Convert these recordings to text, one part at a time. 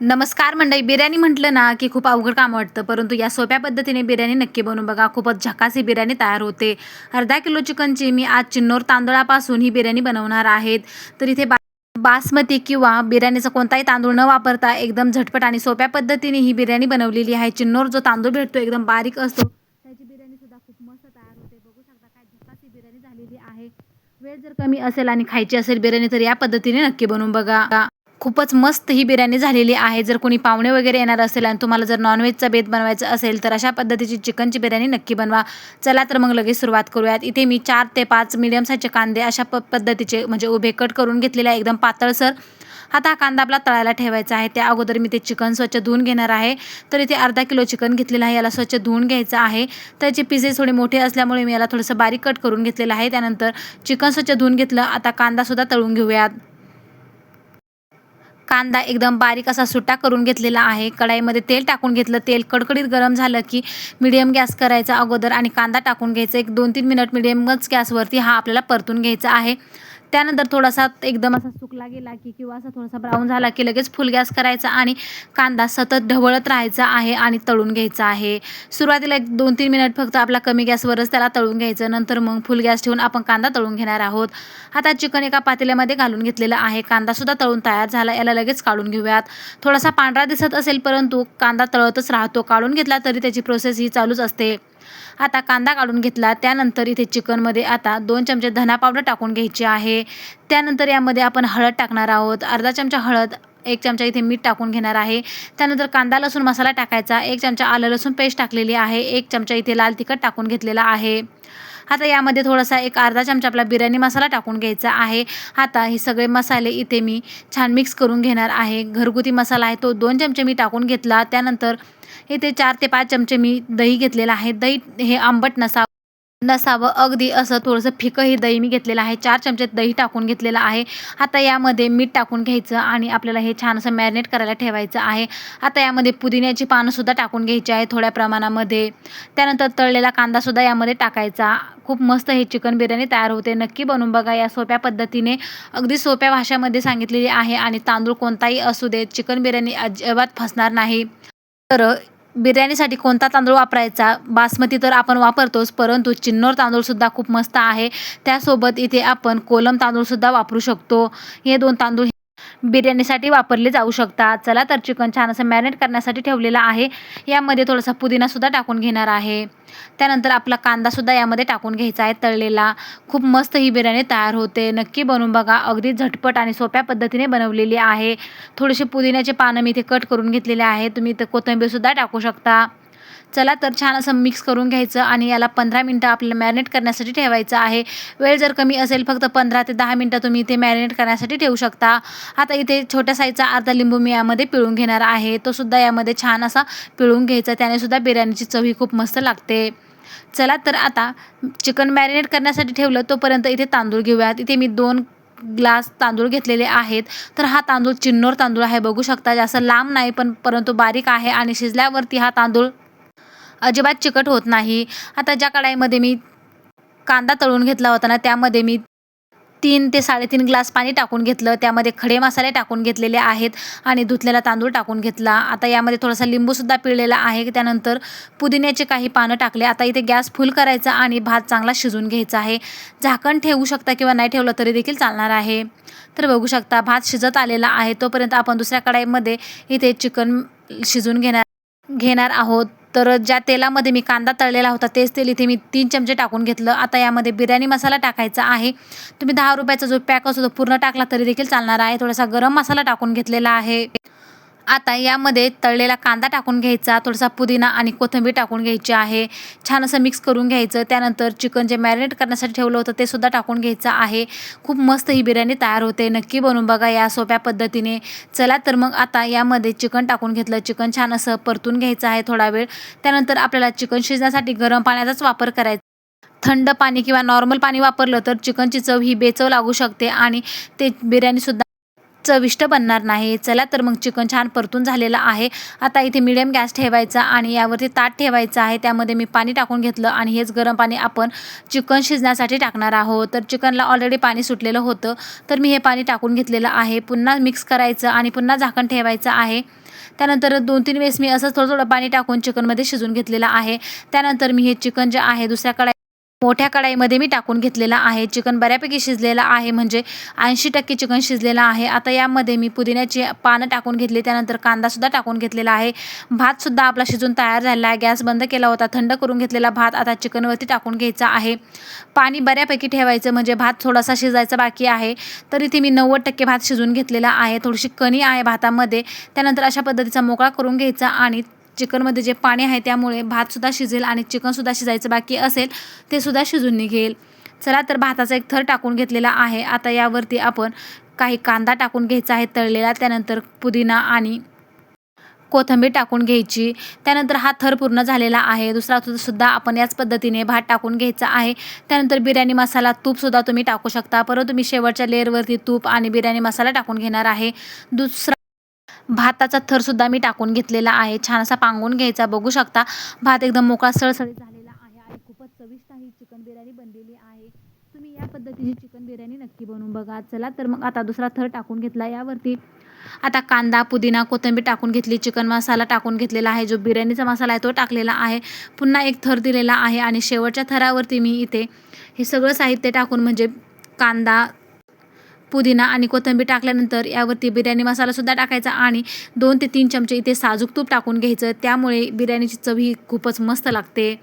नमस्कार मंडळी बिर्याणी म्हटलं ना की खूप अवघड काम वाटतं परंतु या सोप्या पद्धतीने बिर्याणी नक्की बनवून बघा. खूपच झकासी बिर्याणी तयार होते. अर्धा किलो चिकनची मी आज चिन्नोर तांदळापासून ही बिर्याणी बनवणार आहेत. तर इथे बा बासमती किंवा बिर्याणीचा कोणताही तांदूळ न वापरता एकदम झटपट आणि सोप्या पद्धतीने ही बिर्याणी बनवलेली आहे. चिन्नोर जो तांदूळ भेटतो एकदम बारीक असतो. त्याची बिर्याणी सुद्धा खूप मस्त तयार होते. बघू शकता काय झकासी बिर्याणी झालेली आहे. वेळ जर कमी असेल आणि खायची असेल बिर्याणी तर या पद्धतीने नक्की बनवून बघा. खूपच मस्त ही बिर्याणी झालेली आहे. जर कोणी पाहुणे वगैरे येणार असेल आणि तुम्हाला जर नॉनव्हेजचा बेत बनवायचा असेल तर अशा पद्धतीची चिकनची बिर्याणी नक्की बनवा. चला तर मग लगेच सुरुवात करूयात. इथे मी चार ते पाच मिडियम साईजचे कांदे अशा प पद्धतीचे म्हणजे उभे कट करून घेतलेले आहे एकदम पातळसर आता हा कांदा आपला तळायला ठेवायचा आहे. त्या अगोदर मी ते चिकन स्वच्छ धुवून घेणार आहे. तर इथे अर्धा किलो चिकन घेतलेलं आहे. याला स्वच्छ धुवून घ्यायचं आहे. त्याचे पिसेस थोडे मोठे असल्यामुळे मी याला थोडंसं बारीक कट करून घेतलेलं आहे. त्यानंतर चिकन स्वच्छ धुवून घेतलं. आता कांदासुद्धा तळून घेऊयात. कांदा एकदम बारीक असा सुट्टा करून घेतलेला आहे. कढाईमध्ये तेल टाकून घेतलं. तेल कडकडीत गरम झालं की मिडियम गॅस करायचा अगोदर आणि कांदा टाकून घ्यायचा. एक दोन तीन मिनिट मिडियमच गॅसवरती हा आपल्याला परतून घ्यायचा आहे. त्यानंतर थोडासा एकदम असा सुकला गेला की किंवा असा थोडासा ब्राऊन झाला की लगेच फुल गॅस करायचा आणि कांदा सतत ढवळत राहायचा आहे आणि तळून घ्यायचा आहे. सुरुवातीला एक दोन तीन मिनिट फक्त आपला कमी गॅसवरच त्याला तळून घ्यायचं. नंतर मग फुल गॅस ठेवून आपण कांदा तळून घेणार आहोत. आता चिकन एका पातेल्यामध्ये घालून घेतलेलं आहे. कांदासुद्धा तळून तयार झाला. याला लगेच काढून घेऊयात. थोडासा पांढरा दिसत असेल परंतु कांदा तळतच राहतो. काढून घेतला तरी त्याची प्रोसेस ही चालूच असते. आता कांदा काढून घेतला त्यानंतर इथे चिकनमध्ये आता दोन चमचे धना पावडर टाकून घ्यायची आहे. त्यानंतर यामध्ये आपण हळद टाकणार आहोत. अर्धा चमचा हळद एक चमचा इथे मीठ टाकून घेणार आहे. त्यानंतर कांदा लसूण मसाला टाकायचा एक चमचा आलं लसूण पेस्ट टाकलेली आहे एक चमचा इथे लाल तिखट टाकून घेतलेला आहे. आता यामध्ये थोडासा एक अर्धा चमचा आपला बिर्याणी मसाला टाकून घ्यायचा आहे. आता हे सगळे मसाले इथे मी छान मिक्स करून घेणार आहे. घरगुती मसाला आहे तो दोन चमचे मी टाकून घेतला. त्यानंतर इथे चार ते पाच चमचे मी दही घेतलेलं आहे. दही हे आंबट नसा नसावं. अगदी असं थोडंसं फिकं हे दही मी घेतलेलं आहे. चार चमचे दही टाकून घेतलेलं आहे. आता यामध्ये मीठ टाकून घ्यायचं आणि आपल्याला हे छान असं मॅरिनेट करायला ठेवायचं आहे. आता यामध्ये पुदिन्याची पानंसुद्धा टाकून घ्यायची आहे थोड्या प्रमाणामध्ये. त्यानंतर तळलेला कांदासुद्धा यामध्ये टाकायचा. खूप मस्त हे चिकन बिर्याणी तयार होते. नक्की बनवून बघा या सोप्या पद्धतीने. अगदी सोप्या भाषेमध्ये सांगितलेली आहे आणि तांदूळ कोणताही असू दे चिकन बिर्याणी अजिबात फसणार नाही. तर बिर्याणीसाठी कोणता तांदूळ वापरायचा? बासमती तर आपण वापरतोच परंतु चिन्नोर तांदूळसुद्धा खूप मस्त आहे. त्यासोबत इथे आपण कोलम तांदूळसुद्धा वापरू शकतो. हे दोन तांदूळ बिर्याणीसाठी वापरले जाऊ शकतात. चला तर चिकन छान असं मॅरिनेट करण्यासाठी ठेवलेलं आहे. यामध्ये थोडासा पुदिनासुद्धा टाकून घेणार आहे. त्यानंतर आपला कांदासुद्धा यामध्ये टाकून घ्यायचा आहे तळलेला. खूप मस्त ही बिर्याणी तयार होते. नक्की बनवून बघा. अगदी झटपट आणि सोप्या पद्धतीने बनवलेली आहे. थोडेसे पुदिन्याचे पानं मी इथे कट करून घेतलेले आहे तुम्ही इथे कोथिंबीरसुद्धा टाकू शकता. चला तर छान असं मिक्स करून घ्यायचं आणि याला पंधरा मिनटं आपल्याला मॅरिनेट करण्यासाठी ठेवायचं आहे. वेळ जर कमी असेल फक्त पंधरा ते दहा मिनटं तुम्ही इथे मॅरिनेट करण्यासाठी ठेवू शकता. आता इथे छोट्या साईजचा अर्धा लिंबू मी यामध्ये पिळून घेणार आहे. तो सुद्धा यामध्ये छान असा पिळून घ्यायचा. त्याने सुद्धा बिर्याणीची चव ही खूप मस्त लागते. चला तर आता चिकन मॅरिनेट करण्यासाठी ठेवलं तोपर्यंत इथे तांदूळ घेऊयात. इथे मी दोन ग्लास तांदूळ घेतलेले आहेत. तर हा तांदूळ चिन्नोर तांदूळ आहे बघू शकता. जास्त लांब नाही पण परंतु बारीक आहे आणि शिजल्यावरती हा तांदूळ अजिबात चिकट होत नाही. आता ज्या कढाईमध्ये मी कांदा तळून घेतला होता ना त्यामध्ये मी तीन ते साडेतीन ग्लास पाणी टाकून घेतलं. त्यामध्ये खडे मसाले टाकून घेतलेले आहेत आणि धुतलेला तांदूळ टाकून घेतला. आता यामध्ये थोडासा लिंबूसुद्धा पिळलेला आहे. त्यानंतर पुदिन्याचे काही पानं टाकले. आता इथे गॅस फुल करायचा आणि भात चांगला शिजून घ्यायचा आहे. झाकण ठेवू शकता किंवा नाही ठेवलं तरी देखील चालणार आहे. तर बघू शकता भात शिजत आलेला आहे. तोपर्यंत आपण दुसऱ्या कढाईमध्ये इथे चिकन शिजून घेणार घेणार आहोत. तर ज्या तेलामध्ये मी कांदा तळलेला होता तेच तेल इथे मी तीन चमचे टाकून घेतलं. आता यामध्ये बिर्याणी मसाला टाकायचा आहे. तुम्ही दहा रुपयाचा जो पॅक असतो तो पूर्ण टाकला तरी देखील चालणार आहे. थोडासा गरम मसाला टाकून घेतलेला आहे. आता यामध्ये तळलेला कांदा टाकून घ्यायचा थोडासा पुदिना आणि कोथिंबीर टाकून घ्यायची आहे. छान असं मिक्स करून घ्यायचं. त्यानंतर चिकन जे मॅरिनेट करण्यासाठी ठेवलं होतं ते सुद्धा टाकून घ्यायचं आहे. खूप मस्त ही बिर्याणी तयार होते. नक्की बनवून बघा या सोप्या पद्धतीने. चला तर मग आता यामध्ये चिकन टाकून घेतलं. चिकन छान असं परतून घ्यायचं आहे थोडा वेळ. त्यानंतर आपल्याला चिकन शिजण्यासाठी गरम पाण्याचाच वापर करायचा. थंड पाणी किंवा नॉर्मल पाणी वापरलं तर चिकनची चव ही बेचव लागू शकते आणि ते बिर्याणीसुद्धा चविष्ट बनणार नाही. चला तर मग चिकन छान परतून झालेलं आहे. आता इथे मिडियम गॅस ठेवायचा आणि यावरती ताट ठेवायचं आहे. त्यामध्ये मी पाणी टाकून घेतलं आणि हेच गरम पाणी आपण चिकन शिजण्यासाठी टाकणार आहोत. तर चिकनला ऑलरेडी पाणी सुटलेलं होतं. तर मी हे पाणी टाकून घेतलेलं आहे. पुन्हा मिक्स करायचं आणि पुन्हा झाकण ठेवायचं आहे. त्यानंतर दोन तीन वेळेस मी असं थोडं थोडं पाणी टाकून चिकनमध्ये शिजून घेतलेलं आहे. त्यानंतर मी हे चिकन जे आहे दुसऱ्या कढाई मोठ्या कढाईमध्ये मी टाकून घेतलेलं आहे. चिकन बऱ्यापैकी शिजलेलं आहे म्हणजे ऐंशी टक्के चिकन शिजलेलं आहे. आता यामध्ये मी पुदिन्याची पानं टाकून घेतली त्यानंतर कांदासुद्धा टाकून घेतलेला आहे. भातसुद्धा आपला शिजून तयार झालेला आहे. गॅस बंद केला होता थंड करून घेतलेला भात आता चिकनवरती टाकून घ्यायचा आहे. पाणी बऱ्यापैकी ठेवायचं म्हणजे भात थोडासा शिजायचा बाकी आहे. तर इथे मी नव्वद टक्के भात शिजून घेतलेला आहे. थोडीशी कणी आहे भातामध्ये. त्यानंतर अशा पद्धतीचा मोकळा करून घ्यायचा आणि चिकनमध्ये जे पाणी आहे त्यामुळे भातसुद्धा शिजेल आणि चिकनसुद्धा शिजायचं बाकी असेल ते सुद्धा शिजून निघेल. चला तर भाताचा एक थर टाकून घेतलेला आहे. आता यावरती आपण काही कांदा टाकून घ्यायचा आहे तळलेला त्यानंतर पुदिना आणि कोथिंबीर टाकून घ्यायची. त्यानंतर हा थर पूर्ण झालेला आहे. दुसरा सुद्धा आपण याच पद्धतीने भात टाकून घ्यायचा आहे. त्यानंतर बिर्याणी मसाला तूपसुद्धा तुम्ही टाकू शकता. परंतु मी शेवटच्या लेअरवरती तूप आणि बिर्याणी मसाला टाकून घेणार आहे. दुसरा भाताचा थरसुद्धा मी टाकून घेतलेला आहे. छान असा पांगून घ्यायचा. बघू शकता भात एकदम मोकळा सळसळीत झालेला आहे आणि खूपच चविष्ट ही चिकन बिर्याणी बनलेली आहे. तुम्ही या पद्धतीची चिकन बिर्याणी नक्की बनवून बघा. चला तर मग आता दुसरा थर टाकून घेतला यावरती. आता कांदा पुदिना कोथिंबीर टाकून घेतली. चिकन मसाला टाकून घेतलेला आहे. जो बिर्याणीचा मसाला आहे तो टाकलेला आहे. पुन्हा एक थर दिलेला आहे आणि शेवटच्या थरावरती मी इथे हे सगळं साहित्य टाकून म्हणजे कांदा पुदिना आणि कोथिंबीर टाकल्यानंतर यावरती बिर्याणी मसालासुद्धा टाकायचा आणि दोन ते तीन चमचे इथे साजूक तूप टाकून घ्यायचं. त्यामुळे बिर्याणीची चव ही खूपच मस्त लागते.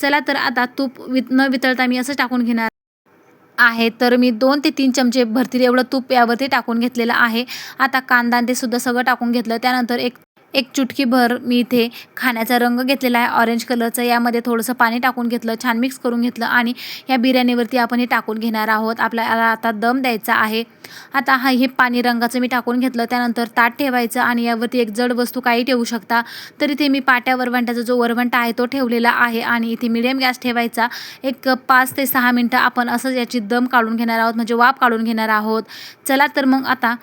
चला तर आता तूप वित न वितळता मी असं टाकून घेणार आहे. तर मी दोन ते तीन चमचे भरतील एवढं तूप यावरती टाकून घेतलेलं आहे. आता कांदा ते सुद्धा सगळं टाकून घेतलं. त्यानंतर एक एक चुटकीभर मी इथे खाण्याचा रंग घेतलेला आहे ऑरेंज कलरचं यामध्ये थोडंसं पाणी टाकून घेतलं छान मिक्स करून घेतलं आणि या बिर्याणीवरती आपण हे टाकून घेणार आहोत. आपल्याला आता दम द्यायचा आहे. आता हा हे पाणी रंगाचं मी टाकून घेतलं. त्यानंतर ताट ठेवायचं आणि यावरती एक जड वस्तू काही ठेवू शकता. तर इथे मी पाट्या वरवंट्याचा जो वरवंटा आहे तो ठेवलेला आहे आणि इथे मिडियम गॅस ठेवायचा. एक पाच ते सहा मिनटं आपण असं याची दम काढून घेणार आहोत म्हणजे वाफ काढून घेणार आहोत. चला तर मग आता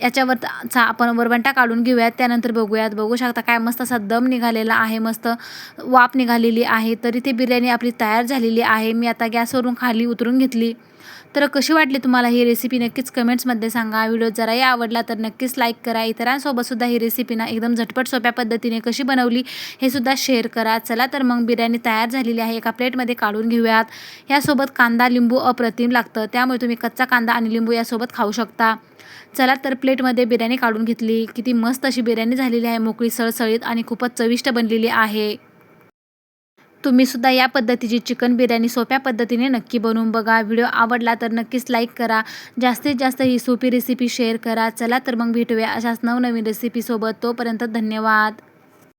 याच्यावरचा आपण वरवंटा काढून घेऊयात त्यानंतर बघूयात. बघू शकता काय मस्त असा दम निघालेला आहे मस्त वाफ निघालेली आहे. तरी ते बिर्याणी आपली तयार झालेली आहे. मी आता गॅसवरून खाली उतरून घेतली. तर कशी वाटली तुम्हाला ही रेसिपी नक्कीच कमेंट्समध्ये सांगा. व्हिडिओ जराही आवडला तर नक्कीच लाईक करा. इतरांसोबतसुद्धा ही रेसिपी ना एकदम झटपट सोप्या पद्धतीने कशी बनवली हे सुद्धा शेअर करा. चला तर मग बिर्याणी तयार झालेली आहे. एका प्लेटमध्ये काढून घेऊयात. यासोबत कांदा लिंबू अप्रतिम लागतं. त्यामुळे तुम्ही कच्चा कांदा आणि लिंबू यासोबत खाऊ शकता. चला तर प्लेटमध्ये बिर्याणी काढून घेतली. किती मस्त अशी बिर्याणी झालेली आहे. मोकळी सळसळीत आणि खूपच चविष्ट बनलेली आहे. तुम्ही सुद्धा या पद्धतीची चिकन बिर्याणी सोप्या पद्धतीने नक्की बनवून बघा. व्हिडिओ आवडला तर नक्कीच लाईक करा. जास्तीत जास्त ही सोपी रेसिपी शेअर करा. चला तर मग भेटूया अशाच नवनवीन रेसिपीसोबत तोपर्यंत धन्यवाद.